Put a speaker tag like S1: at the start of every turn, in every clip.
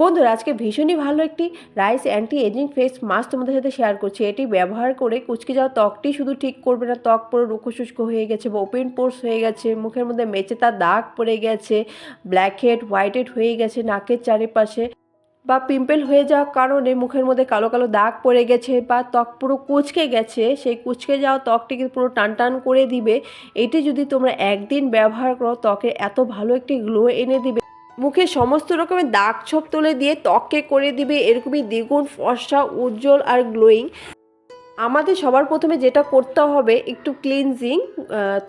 S1: বন্ধুরা, আজকে ভীষণই ভালো একটি rice anti ageing face mask তোমাদের সাথে শেয়ার করছি। এটি ব্যবহার করে কুচকে যাওয়া ত্বকটি শুধু ঠিক করবে না, ত্বক পুরো রুক্ষ শুষ্ক হয়ে গেছে বা ওপেন পোর্স হয়ে গেছে, মুখের মধ্যে মেচে তার দাগ পড়ে গেছে ব্ল্যাক হেড হোয়াইট হেড হয়ে গেছে, নাকের চারিপাশে বা পিম্পল হয়ে যাওয়ার কারণে মুখের মধ্যে কালো কালো দাগ পড়ে গেছে বা ত্বক পুরো কুচকে গেছে, সেই কুচকে যাওয়া ত্বকটিকে পুরো টান টান করে দিবে। এটি যদি তোমরা একদিন ব্যবহার করো, ত্বকে এত ভালো একটি গ্লো এনে দিবে। মুখে সমস্ত রকমের দাগ ছোপ তুলে দিয়ে ত্বককে করে দিবে, এরকমই দ্বিগুণ ফর্সা, উজ্জ্বল আর গ্লোয়িং আমাদের সবার প্রথমে যেটা করতে হবে, একটু ক্লিনজিং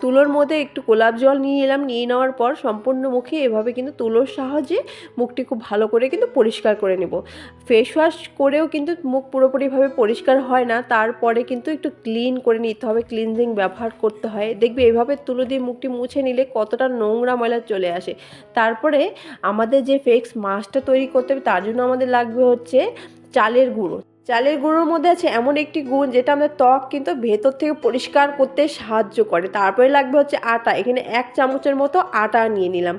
S1: তুলোর মধ্যে একটু গোলাপ জল নিয়ে এলাম, নিয়ে নেওয়ার পর সম্পূর্ণ মুখে এভাবে কিন্তু তুলোর সাহায্যে মুখটি খুব ভালো করে কিন্তু পরিষ্কার করে নেব। ফেস ওয়াশ করেও কিন্তু মুখ পুরোপুরিভাবে পরিষ্কার হয় না, তারপরে কিন্তু একটু ক্লিন করে নিতে হবে ক্লিনজিং ব্যবহার করতে হয়। দেখবে এভাবে তুলো দিয়ে মুখটি মুছে নিলে কতটা নোংরা ময়লা চলে আসে। তারপরে আমাদের যে ফেক্স মাস্কটা তৈরি করতে হবে, তার জন্য আমাদের লাগবে হচ্ছে চালের গুঁড়ো। চালের গুঁড়োর মধ্যে আছে এমন একটি গুণ যেটা আমাদের ত্বক কিন্তু ভেতর থেকে পরিষ্কার করতে সাহায্য করে। তারপরে লাগবে হচ্ছে আটা। এখানে এক চামচের মতো আটা নিয়ে নিলাম।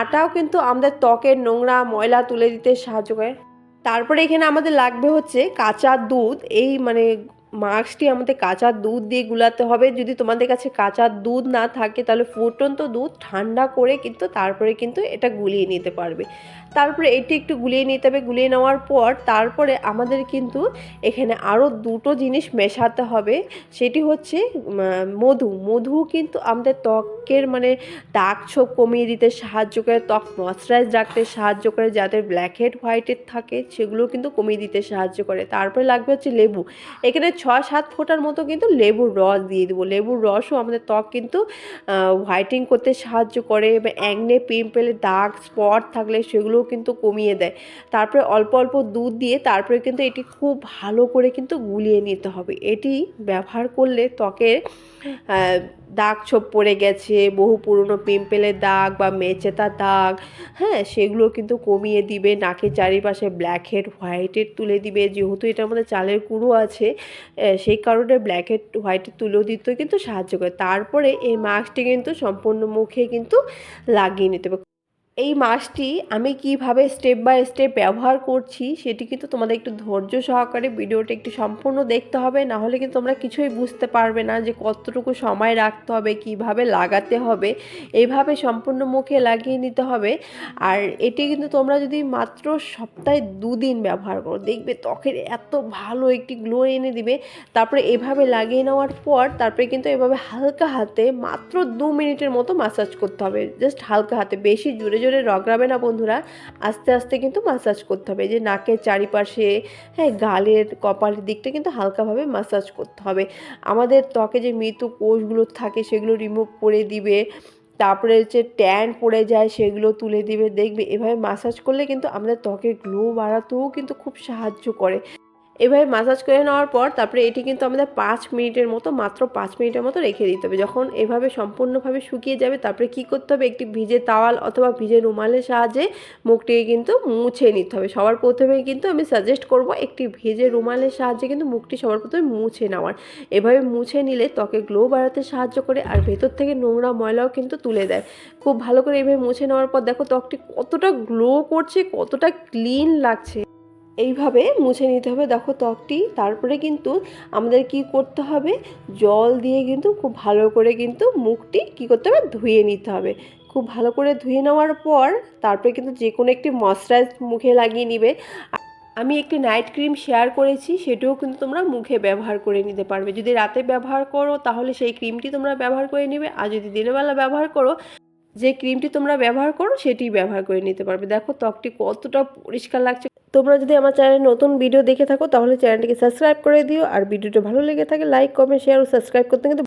S1: আটাও কিন্তু আমাদের ত্বকের নোংরা ময়লা তুলে দিতে সাহায্য করে। তারপরে এখানে আমাদের লাগবে হচ্ছে কাঁচা দুধ। এই মানে মাস্কটি আমাদের কাঁচা দুধ দিয়ে গুলাতে হবে। যদি তোমাদের কাছে কাঁচা দুধ না থাকে তাহলে ফুটন্ত দুধ ঠান্ডা করে কিন্তু তারপরে কিন্তু এটা গুলিয়ে নিতে পারবে। তারপরে এটি একটু গুলিয়ে নিতে হবে। গুলিয়ে নেওয়ার পর তারপরে আমাদের কিন্তু এখানে আরও দুটো জিনিস মেশাতে হবে। সেটি হচ্ছে মধু। মধু কিন্তু আমাদের ত্বকের মানে দাগ ছোপ কমিয়ে দিতে সাহায্য করে, ত্বক ময়শ্চারাইজ রাখতে সাহায্য করে, যাদের ব্ল্যাক হেড হোয়াইট হেড থাকে সেগুলো কিন্তু কমিয়ে দিতে সাহায্য করে। তারপরে লাগবে হচ্ছে লেবু। এখানে ছ সাত ফোঁটার মতো কিন্তু লেবুর রস দিয়ে দেবো। লেবুর রসও আমাদের ত্বক কিন্তু হোয়াইটিং করতে সাহায্য করে, এবং অ্যাংনে পিম্পলে দাগ স্পট থাকলে সেগুলোও কিন্তু কমিয়ে দেয়। তারপরে অল্প অল্প দুধ দিয়ে তারপরে কিন্তু এটি খুব ভালো করে কিন্তু গুলিয়ে নিতে হবে। এটি ব্যবহার করলে ত্বকের দাগ ছোপ পড়ে গেছে, বহু পুরনো পিম্পেলের দাগ বা মেচেতা দাগ হ্যাঁ সেগুলো কিন্তু কমিয়ে দিবে, নাকের চারিপাশে ব্ল্যাক হেড হোয়াইট হেড তুলে দিবে। যেহেতু এটার মধ্যে চালের কুড়ো আছে সেই কারণে ব্ল্যাক হেড হোয়াইট হেড তুলেও দিতেও কিন্তু সাহায্য করে। তারপরে এই মাস্কটি কিন্তু সম্পূর্ণ মুখে কিন্তু লাগিয়ে নিতে হবে। এই মাসটি আমি কীভাবে স্টেপ বাই স্টেপ ব্যবহার করছি সেটি কিন্তু তোমাদের একটু ধৈর্য সহকারে ভিডিওটা একটু সম্পূর্ণ দেখতে হবে, না হলে কিন্তু তোমরা কিছুই বুঝতে পারবে না যে কতটুকু সময় রাখতে হবে, কীভাবে লাগাতে হবে, এইভাবে সম্পূর্ণ মুখে লাগিয়ে নিতে হবে। আর এটি কিন্তু তোমরা যদি মাত্র সপ্তাহে দুদিন ব্যবহার করো, দেখবে ত্বকের এত ভালো একটি গ্লো এনে দিবে, তারপরে এভাবে লাগিয়ে নেওয়ার পর তারপরে কিন্তু এভাবে হালকা হাতে মাত্র দু মিনিটের মতো মাসাজ করতে হবে জাস্ট হালকা হাতে, বেশি জোরে জোরে রগড়াবে না বন্ধুরা? আস্তে আস্তে কিন্তু মাসাজ করতে হবে। যে নাকের চারিপাশে হ্যাঁ গালের কপালের দিকটা কিন্তু হালকাভাবে মাসাজ করতে হবে। আমাদের ত্বকে যে মৃত কোষগুলো থাকে সেগুলো রিমুভ করে দিবে। তারপরে হচ্ছে ট্যান পড়ে যায় সেগুলো তুলে দিবে। দেখবে এভাবে মাসাজ করলে কিন্তু আমাদের ত্বকের গ্লো বাড়াতেও কিন্তু খুব সাহায্য করে। এভাবে মাসাজ করে নেওয়ার পর তারপরে এটি কিন্তু আমাদের পাঁচ মিনিটের মতো, মাত্র পাঁচ মিনিটের মতো রেখে দিতে হবে। যখন এভাবে সম্পূর্ণভাবে শুকিয়ে যাবে, তারপরে কি করতে হবে? একটি ভিজে তাওয়াল অথবা ভিজে রুমালের সাহায্যে মুখটিকে কিন্তু মুছে নিতে হবে। সবার প্রথমেই কিন্তু আমি সাজেস্ট করব একটি ভিজে রুমালের সাহায্যে কিন্তু মুখটি সবার প্রথমে মুছে নেওয়ার। এভাবে মুছে নিলে ত্বকে গ্লো বাড়াতে সাহায্য করে আর ভেতর থেকে নোংরা ময়লাও কিন্তু তুলে দেয়। খুব ভালো করে এভাবে মুছে নেওয়ার পর দেখো ত্বকটি কতটা গ্লো করছে, কতটা ক্লিন লাগছে। এইভাবে মুছে নিতে হবে। দেখো ত্বকটি, তারপরে কিন্তু আমাদের কি করতে হবে? জল দিয়ে কিন্তু খুব ভালো করে কিন্তু মুখটি কি করতে হবে? ধুয়ে নিতে হবে। খুব ভালো করে ধুয়ে নেওয়ার পর তারপরে কিন্তু যে কোনো একটি ময়শ্চারাইজ মুখে লাগিয়ে নিবে। আমি একটি নাইট ক্রিম শেয়ার করেছি, সেটাও কিন্তু তোমরা মুখে ব্যবহার করে নিতে পারবে। যদি রাতে ব্যবহার করো, তাহলে সেই ক্রিমটি তোমরা ব্যবহার করে নিবে। আর যদি দিনেরবেলা ব্যবহার করো, যে ক্রিমটি তোমরা ব্যবহার করো সেটি ব্যবহার করে নিতে পারবে। দেখো ত্বকটি কতটা পরিষ্কার লাগছে। তোমরা যদি আমার চ্যানেলে নতুন ভিডিও দেখে থাকো, তাহলে চ্যানেলটিকে সাবস্ক্রাইব করে দিও। আর ভিডিওটা ভালো লেগে থাকে লাইক কমেন্ট শেয়ার ও সাবস্ক্রাইব করতে কিন্তু